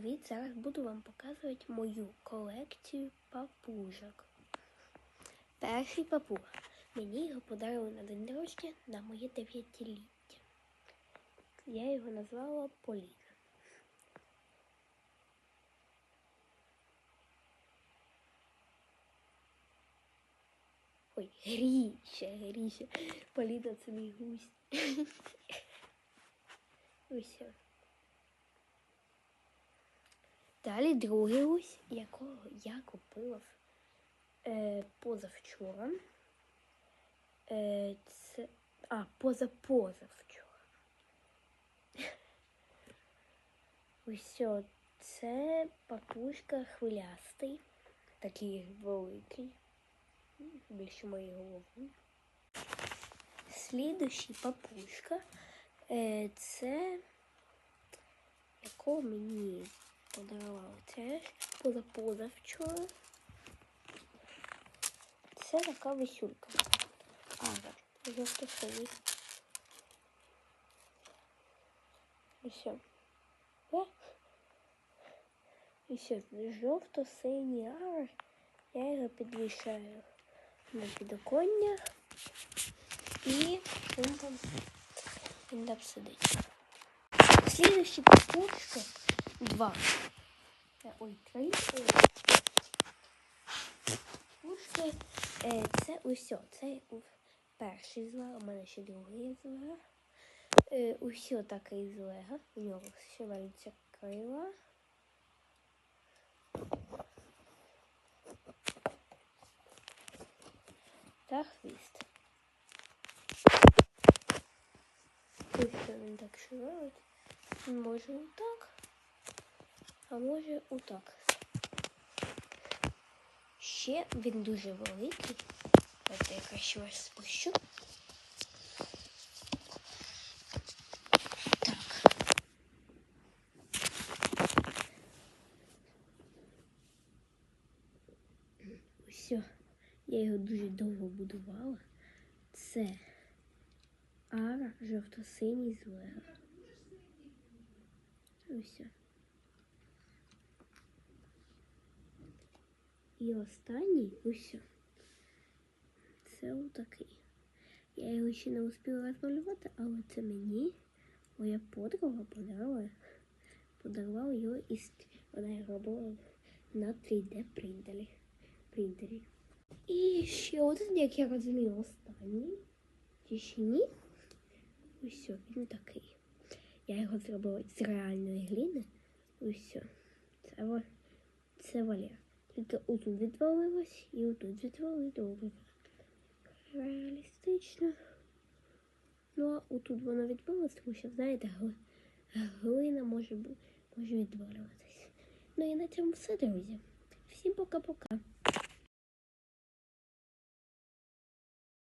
Привіт, зараз буду вам показувати мою колекцію папужок. Перший папуга. Мені його подарили на день народження на моє дев'ятиліття. Я його назвала Поліна. Ой, Гріша, Гріша. Поліна це мій гусь. Ось. Далі другий гусь, якого я купила е, позавчора. Е, це, а, позапозавчора. Ось це папушка хвилястий, такий великий, більше моєї голови. Слідущий папушка е, це якого мені подарували теж позапозавчора. Це така висюлька. А, жовто-синій. І все. Е? І все, жовто-синій ар. Я його підвішаю на підоконня. І він там, він там сидить. Слідуючі папушки два. Е, Ой, три. Пушки. Е, це усьо. Це перший з лего, у мене ще другий з лего. Е, усьо такий з лего. У нього ще валяться крила. Та хвіст. Ось він так шевелить. Може отак, а може отак. Ще він дуже великий. Давайте я краще вас спущу. Так. Все. Я його дуже довго будувала. Це ара жовто-синій з лего. Ось. І останній ось. Це отакий. Я його ще не успіла розмалювати, але це мені моя подруга подарувала, подарувала його із вона його робила на 3D принтері. принтері. І ще один, як я розумію, останній. Чи ще ні? Ось він такий. Я його зробила з реальної глини. Ось. Це, це Валер. Тільки отут відвалилось і отут відвалилось. Реалістично. Ну, а отут воно відвалилось, тому що, знаєте, глина може, може відвалюватись. Ну і на цьому все, друзі. Всім пока-пока.